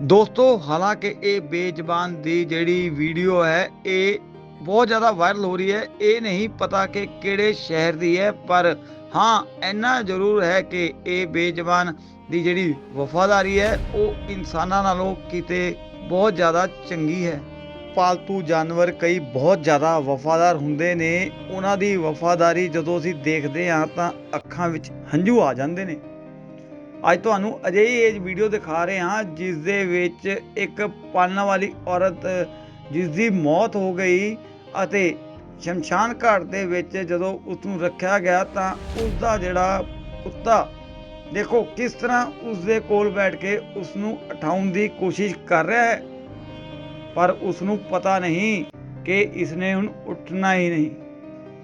ਦੋਸਤੋ, ਹਾਲਾਂਕਿ ਇਹ ਬੇਜ਼ਬਾਨ ਦੀ ਜਿਹੜੀ ਵੀਡੀਓ ਹੈ, ਇਹ ਬਹੁਤ ਜ਼ਿਆਦਾ ਵਾਇਰਲ ਹੋ ਰਹੀ ਹੈ। ਇਹ ਨਹੀਂ ਪਤਾ ਕਿ ਕਿਹੜੇ ਸ਼ਹਿਰ ਦੀ ਹੈ, ਪਰ ਹਾਂ, ਇੰਨਾ ਜ਼ਰੂਰ ਹੈ ਕਿ ਇਹ ਬੇਜ਼ਬਾਨ ਦੀ ਜਿਹੜੀ ਵਫਾਦਾਰੀ ਹੈ, ਉਹ ਇਨਸਾਨਾਂ ਨਾਲੋਂ ਕਿਤੇ ਬਹੁਤ ਜ਼ਿਆਦਾ ਚੰਗੀ ਹੈ। ਪਾਲਤੂ ਜਾਨਵਰ ਕਈ ਬਹੁਤ ਜ਼ਿਆਦਾ ਵਫਾਦਾਰ ਹੁੰਦੇ ਨੇ। ਉਹਨਾਂ ਦੀ ਵਫਾਦਾਰੀ ਜਦੋਂ ਅਸੀਂ ਦੇਖਦੇ ਹਾਂ, ਤਾਂ ਅੱਖਾਂ ਵਿੱਚ ਹੰਝੂ ਆ ਜਾਂਦੇ ਨੇ। ਅੱਜ ਤੁਹਾਨੂੰ ਅਜਿਹੀ ਏਜ ਵੀਡੀਓ ਦਿਖਾ ਰਹੇ ਹਾਂ ਜਿਸ ਦੇ ਵਿੱਚ ਇੱਕ ਪਾਲਣ ਵਾਲੀ ਔਰਤ ਜਿਸ ਦੀ ਮੌਤ ਹੋ ਗਈ ਅਤੇ ਸ਼ਮਸ਼ਾਨ ਘਾਟ ਦੇ ਵਿੱਚ ਜਦੋਂ ਉਸ ਨੂੰ ਰੱਖਿਆ ਗਿਆ ਤਾਂ ਉਸ ਦਾ ਜਿਹੜਾ ਕੁੱਤਾ, ਦੇਖੋ ਕਿਸ ਤਰ੍ਹਾਂ ਉਸ ਦੇ ਕੋਲ ਬੈਠ ਕੇ ਉਸ ਨੂੰ ਉਠਾਉਣ ਦੀ ਕੋਸ਼ਿਸ਼ ਕਰ ਰਿਹਾ ਹੈ। ਪਰ ਉਸ ਨੂੰ ਪਤਾ ਨਹੀਂ ਕਿ ਇਸਨੇ ਹੁਣ ਉੱਠਣਾ ਹੀ ਨਹੀਂ।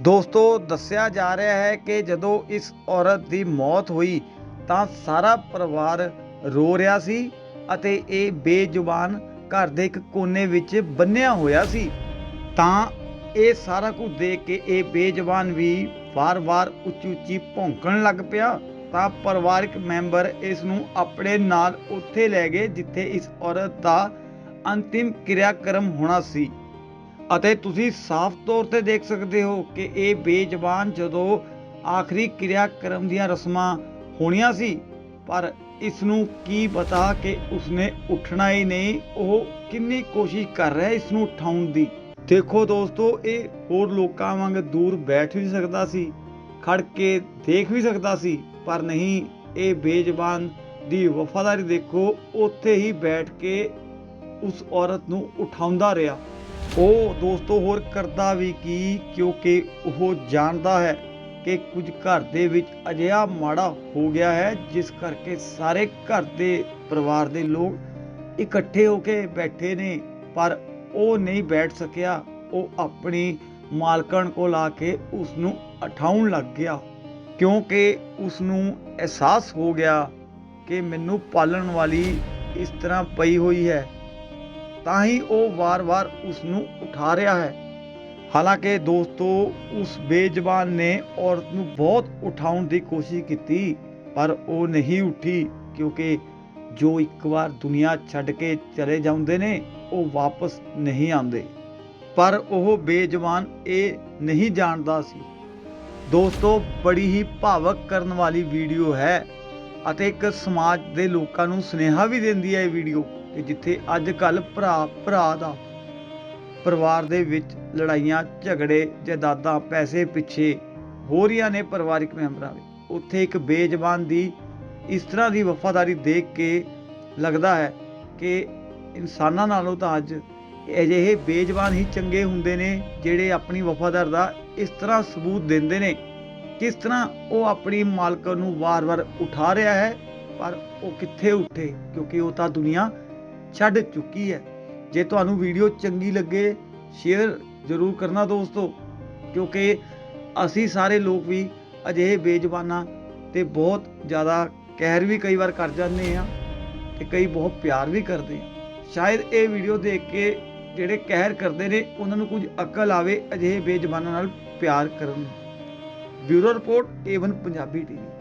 ਦੋਸਤੋ, ਦੱਸਿਆ ਜਾ ਰਿਹਾ ਹੈ ਕਿ ਜਦੋਂ ਇਸ ਔਰਤ ਦੀ ਮੌਤ ਹੋਈ ਤਾਂ ਸਾਰਾ ਪਰਿਵਾਰ ਰੋ ਰਿਹਾ ਸੀ ਅਤੇ ਇਹ ਬੇਜ਼ੁਬਾਨ ਘਰ ਦੇ ਇੱਕ ਕੋਨੇ ਵਿੱਚ ਬੰਨਿਆ ਹੋਇਆ ਸੀ। ਤਾਂ ਇਹ ਸਾਰਾ ਕੁਝ ਦੇਖ ਕੇ ਇਹ ਬੇਜ਼ੁਬਾਨ ਵੀ ਵਾਰ-ਵਾਰ ਉੱਚੀ-ਉੱਚੀ ਭੌਂਕਣ ਲੱਗ ਪਿਆ। ਤਾਂ ਪਰਿਵਾਰਕ ਮੈਂਬਰ ਇਸ ਨੂੰ ਆਪਣੇ ਨਾਲ ਉੱਥੇ ਲੈ ਗਏ, ਜਿੱਥੇ ਇਸ ਔਰਤ ਦਾ ਅੰਤਿਮ ਕਿਰਿਆਕਰਮ ਹੋਣਾ ਸੀ। ਅਤੇ ਤੁਸੀਂ ਸਾਫ਼ ਤੌਰ ਤੇ ਦੇਖ ਸਕਦੇ ਹੋ ਕਿ ਇਹ ਬੇਜ਼ਬਾਨ ਜਦੋਂ ਆਖਰੀ ਕਿਰਿਆਕਰਮ ਦੀਆਂ ਰਸਮਾਂ ਹੋਣੀਆਂ ਸੀ, ਪਰ ਇਸ ਨੂੰ ਕੀ ਪਤਾ ਕਿ ਉਸਨੇ ਉੱਠਣਾ ਹੀ ਨਹੀਂ, ਉਹ ਕਿੰਨੀ ਕੋਸ਼ਿਸ਼ ਕਰ ਰਿਹਾ ਇਸ ਨੂੰ ਉਠਾਉਣ ਦੀ। ਦੇਖੋ ਦੋਸਤੋ, ਇਹ ਹੋਰ ਲੋਕਾਂ ਵਾਂਗ ਦੂਰ ਬੈਠ ਵੀ ਸਕਦਾ ਸੀ, ਖੜ ਕੇ ਦੇਖ ਵੀ ਸਕਦਾ ਸੀ, ਪਰ ਨਹੀਂ, ਇਹ ਬੇਜ਼ਬਾਨ ਦੀ ਵਫਾਦਾਰੀ ਦੇਖੋ, ਉੱਥੇ ਹੀ ਬੈਠ ਕੇ ਉਸ ਔਰਤ ਨੂੰ ਉਠਾਉਂਦਾ ਰਿਹਾ। ਉਹ ਦੋਸਤੋ ਹੋਰ ਕਰਦਾ ਵੀ ਕੀ, ਕਿਉਂਕਿ ਉਹ ਜਾਣਦਾ ਹੈ ਕਿ ਕੁਝ ਘਰ ਦੇ ਵਿੱਚ ਅਜਿਹਾ ਮਾੜਾ ਹੋ ਗਿਆ ਹੈ, ਜਿਸ ਕਰਕੇ ਸਾਰੇ ਘਰ ਦੇ ਪਰਿਵਾਰ ਦੇ ਲੋਕ ਇਕੱਠੇ ਹੋ ਕੇ ਬੈਠੇ ਨੇ, ਪਰ ਉਹ ਨਹੀਂ ਬੈਠ ਸਕਿਆ। ਉਹ ਆਪਣੀ ਮਾਲਕਣ ਕੋਲ ਆ ਕੇ ਉਸ ਨੂੰ ਉਠਾਉਣ ਲੱਗ ਗਿਆ, ਕਿਉਂਕਿ ਉਸ ਨੂੰ ਅਹਿਸਾਸ ਹੋ ਗਿਆ ਕਿ ਮੈਨੂੰ ਪਾਲਣ ਵਾਲੀ ਇਸ ਤਰ੍ਹਾਂ ਪਈ ਹੋਈ ਹੈ। ਤਾਂ ਹੀ ਉਹ ਵਾਰ-ਵਾਰ ਉਸ ਨੂੰ ਉਠਾ ਰਿਹਾ ਹੈ। ਹਾਲਾਂਕਿ ਦੋਸਤੋ, ਉਸ ਬੇਜ਼ਬਾਨ ਨੇ ਔਰਤ ਨੂੰ ਬਹੁਤ ਉਠਾਉਣ ਦੀ ਕੋਸ਼ਿਸ਼ ਕੀਤੀ, ਪਰ ਉਹ ਨਹੀਂ ਉੱਠੀ, ਕਿਉਂਕਿ ਜੋ ਇੱਕ ਵਾਰ ਦੁਨੀਆ ਛੱਡ ਕੇ ਚਲੇ ਜਾਂਦੇ ਨੇ, ਉਹ ਵਾਪਸ ਨਹੀਂ ਆਉਂਦੇ। ਪਰ ਉਹ ਬੇਜ਼ਬਾਨ ਇਹ ਨਹੀਂ ਜਾਣਦਾ ਸੀ। ਦੋਸਤੋ, ਬੜੀ ਹੀ ਭਾਵਕ ਕਰਨ ਵਾਲੀ ਵੀਡੀਓ ਹੈ ਅਤੇ ਇੱਕ ਸਮਾਜ ਦੇ ਲੋਕਾਂ ਨੂੰ ਸੁਨੇਹਾ ਵੀ ਦਿੰਦੀ ਹੈ ਇਹ ਵੀਡੀਓ ਕਿ ਜਿੱਥੇ ਅੱਜ ਕੱਲ ਭਰਾ ਭਰਾ ਦਾ ਪਰਿਵਾਰ ਦੇ ਵਿੱਚ ਲੜਾਈਆਂ, ਝਗੜੇ ਜਾਇਦਾਦਾਂ ਪੈਸੇ ਪਿੱਛੇ ਹੋ ਰਹੀਆਂ ਨੇ ਪਰਿਵਾਰਿਕ ਮੈਂਬਰਾਂ ਵਿੱਚ। ਉੱਥੇ ਇੱਕ ਬੇਜ਼ਬਾਨ ਦੀ ਇਸ ਤਰ੍ਹਾਂ ਦੀ ਵਫਾਦਾਰੀ ਦੇਖ ਕੇ ਲੱਗਦਾ ਹੈ ਕਿ ਇਨਸਾਨਾਂ ਨਾਲੋਂ ਤਾਂ ਅੱਜ ਅਜਿਹੇ ਬੇਜ਼ਬਾਨ ਹੀ ਚੰਗੇ ਹੁੰਦੇ ਨੇ ਜਿਹੜੇ ਆਪਣੀ ਵਫਾਦਾਰ ਦਾ ਇਸ ਤਰ੍ਹਾਂ ਸਬੂਤ ਦਿੰਦੇ ਨੇ। ਕਿਸ ਤਰ੍ਹਾਂ ਉਹ ਆਪਣੀ ਮਾਲਕ ਨੂੰ ਵਾਰ-ਵਾਰ ਉਠਾ ਰਿਹਾ ਹੈ, ਪਰ ਉਹ ਕਿੱਥੇ ਉੱਠੇ? ਕਿਉਂਕਿ ਉਹ ਤਾਂ ਦੁਨੀਆ ਛੱਡ ਚੁੱਕੀ ਹੈ। ਜੇ ਤੁਹਾਨੂੰ ਵੀਡੀਓ ਚੰਗੀ ਲੱਗੇ ਸ਼ੇਅਰ ਜ਼ਰੂਰ ਕਰਨਾ ਦੋਸਤੋ, ਕਿਉਂਕਿ ਅਸੀਂ ਸਾਰੇ ਲੋਕ ਵੀ ਅਜਿਹੇ ਬੇਜ਼ਬਾਨਾਂ ਤੇ ਬਹੁਤ ਜ਼ਿਆਦਾ ਕਹਿਰ ਵੀ ਕਈ ਵਾਰ ਕਰ ਜਾਂਦੇ ਆ ਤੇ ਕਈ ਬਹੁਤ ਪਿਆਰ ਵੀ ਕਰਦੇ ਆ ਸ਼ਾਇਦ ਇਹ ਵੀਡੀਓ ਦੇਖ ਕੇ ਜਿਹੜੇ ਕਹਿਰ ਕਰਦੇ ਨੇ, ਉਹਨਾਂ ਨੂੰ ਕੁਝ ਅਕਲ ਆਵੇ ਅਜਿਹੇ ਬੇਜ਼ਬਾਨਾਂ ਨਾਲ ਪਿਆਰ ਕਰਨ bureau report Avon Punjabi TV.